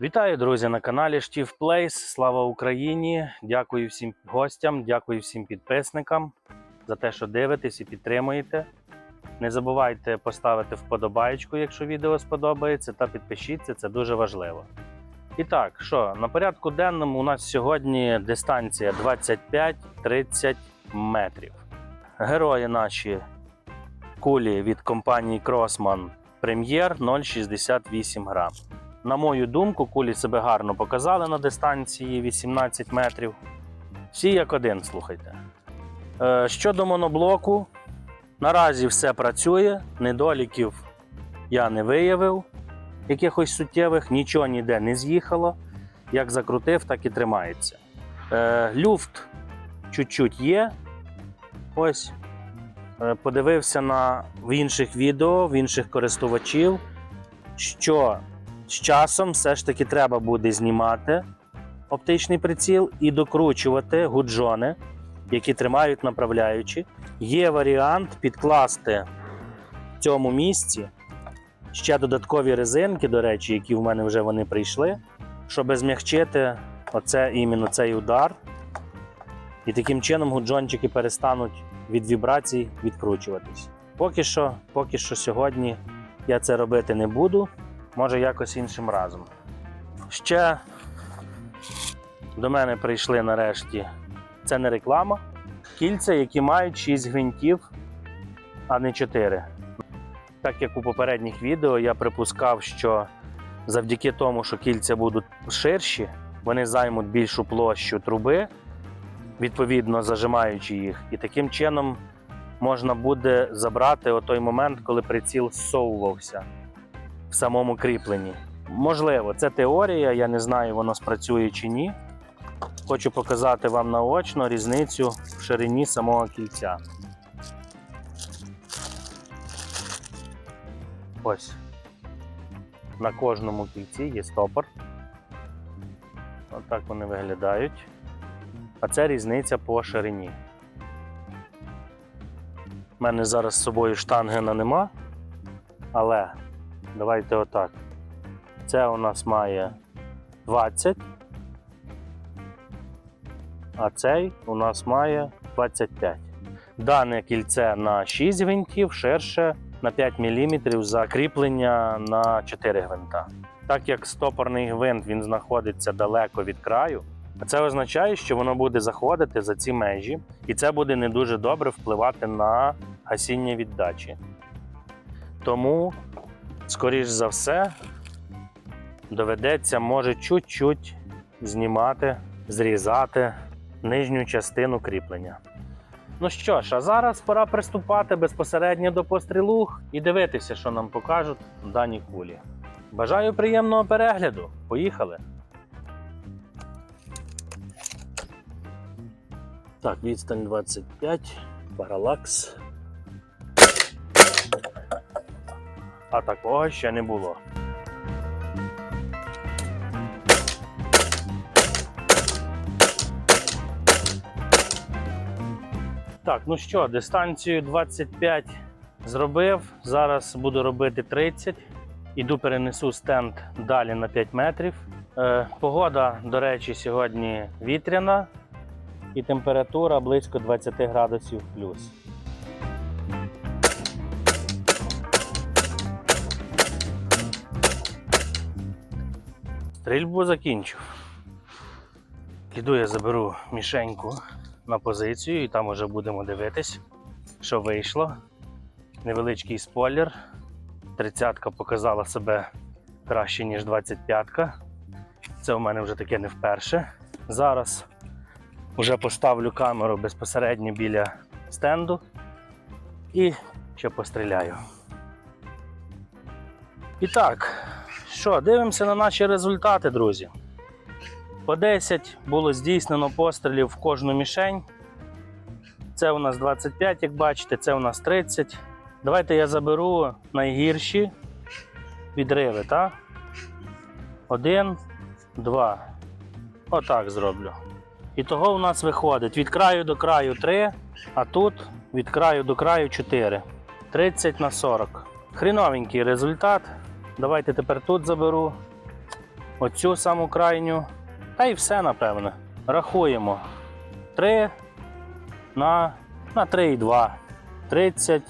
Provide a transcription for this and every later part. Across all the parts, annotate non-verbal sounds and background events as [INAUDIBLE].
Вітаю, друзі, на каналі Штів Плейс. Слава Україні! Дякую всім гостям, дякую всім підписникам за те, що дивитесь і підтримуєте. Не забувайте поставити вподобайку, якщо відео сподобається, та підпишіться, це дуже важливо. І так, що на порядку денному у нас сьогодні дистанція 25-30 метрів. Герої наші кулі від компанії Crossman Premier 0,68 грам. На мою думку, кулі себе гарно показали на дистанції 18 метрів. Всі як один, слухайте. Е, щодо моноблоку, наразі все працює, недоліків я не виявив, якихось суттєвих, нічого ніде не з'їхало. Як закрутив, так і тримається. Е, люфт чуть-чуть є. Ось. Е, подивився на в інших відео, в інших користувачів, що з часом все ж таки треба буде знімати оптичний приціл і докручувати гуджони, які тримають направляючі. Є варіант підкласти в цьому місці ще додаткові резинки, до речі, які в мене вже вони прийшли, щоб змягчити оце іменно цей удар. І таким чином гуджончики перестануть від вібрацій відкручуватись. Поки що, поки що сьогодні я це робити не буду. Може, якось іншим разом. Ще до мене прийшли нарешті. Це не реклама. Кільця, які мають 6 гвинтів, а не 4. Так як у попередніх відео я припускав, що завдяки тому, що кільця будуть ширші, вони займуть більшу площу труби, відповідно зажимаючи їх. І таким чином можна буде забрати той момент, коли приціл зсовувався в самому кріпленні. Можливо, це теорія, я не знаю, воно спрацює чи ні. Хочу показати вам наочно різницю в ширині самого кільця. Ось. На кожному кільці є стопор. Отак вони виглядають. А це різниця по ширині. У мене зараз з собою штангена нема, але Давайте отак. Це у нас має 20, а цей у нас має 25. Дане кільце на 6 гвинтів, ширше на 5 мм закріплення на 4 гвинта. Так як стопорний гвинт він знаходиться далеко від краю, це означає, що воно буде заходити за ці межі, і це буде не дуже добре впливати на гасіння віддачі. Тому скоріш за все, доведеться, може, чуть-чуть знімати, зрізати нижню частину кріплення. Ну що ж, а зараз пора приступати безпосередньо до пострілу і дивитися, що нам покажуть дані кулі. Бажаю приємного перегляду. Поїхали! Так, відстань 25, паралакс. а такого ще не було. Так, ну що, дистанцію 25 зробив. Зараз буду робити 30. Іду перенесу стенд далі на 5 метрів. Е, погода, до речі, сьогодні вітряна і температура близько 20 градусів плюс. Стрільбу закінчив. Іду я заберу мішеньку на позицію і там уже будемо дивитись, що вийшло. Невеличкий спойлер. Тридцятка показала себе краще, ніж 25-ка. Це у мене вже таке не вперше. Зараз вже поставлю камеру безпосередньо біля стенду і ще постріляю. І так, що, дивимося на наші результати, друзі. По 10 було здійснено пострілів в кожну мішень. Це у нас 25, як бачите, це у нас 30. Давайте я заберу найгірші відриви, так? Один, два. Отак зроблю. І того у нас виходить від краю до краю 3, а тут від краю до краю 4. 30 на 40. Хріновенький результат. Давайте тепер тут заберу оцю саму крайню. Та і все, напевне. Рахуємо. 3 на, на 3,2. 30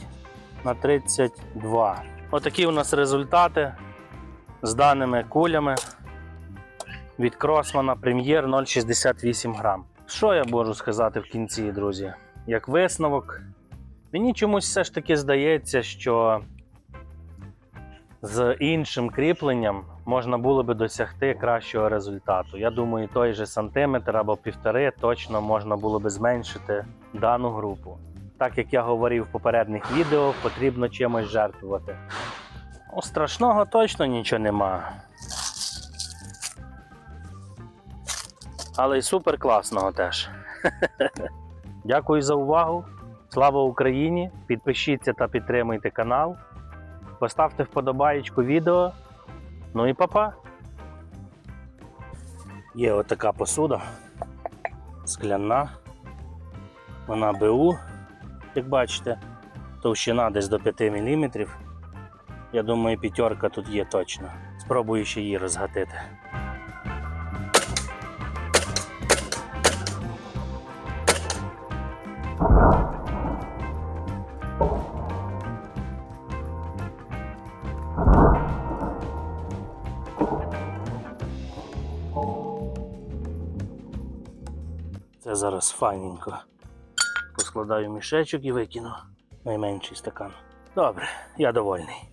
на 32. Отакі у нас результати з даними кулями від Кросмана Прем'єр 0,68 грам. Що я можу сказати в кінці, друзі? Як висновок, мені чомусь все ж таки здається, що з іншим кріпленням можна було би досягти кращого результату. Я думаю, той же сантиметр або півтори точно можна було би зменшити дану групу. Так як я говорив в попередніх відео, потрібно чимось жертвувати. Ну, страшного точно нічого нема. Але й супер класного теж. [LAUGHS] Дякую за увагу. Слава Україні! Підпишіться та підтримуйте канал. Поставте вподобаєчку відео. Ну і па-па! Є отака посуда. Скляна. Вона БУ, як бачите, товщина десь до 5 мм. Я думаю, п'ятерка тут є точно. Спробую ще її розгатити. Це зараз файненько. Поскладаю мішечок і викину найменший стакан. Добре, я довольний.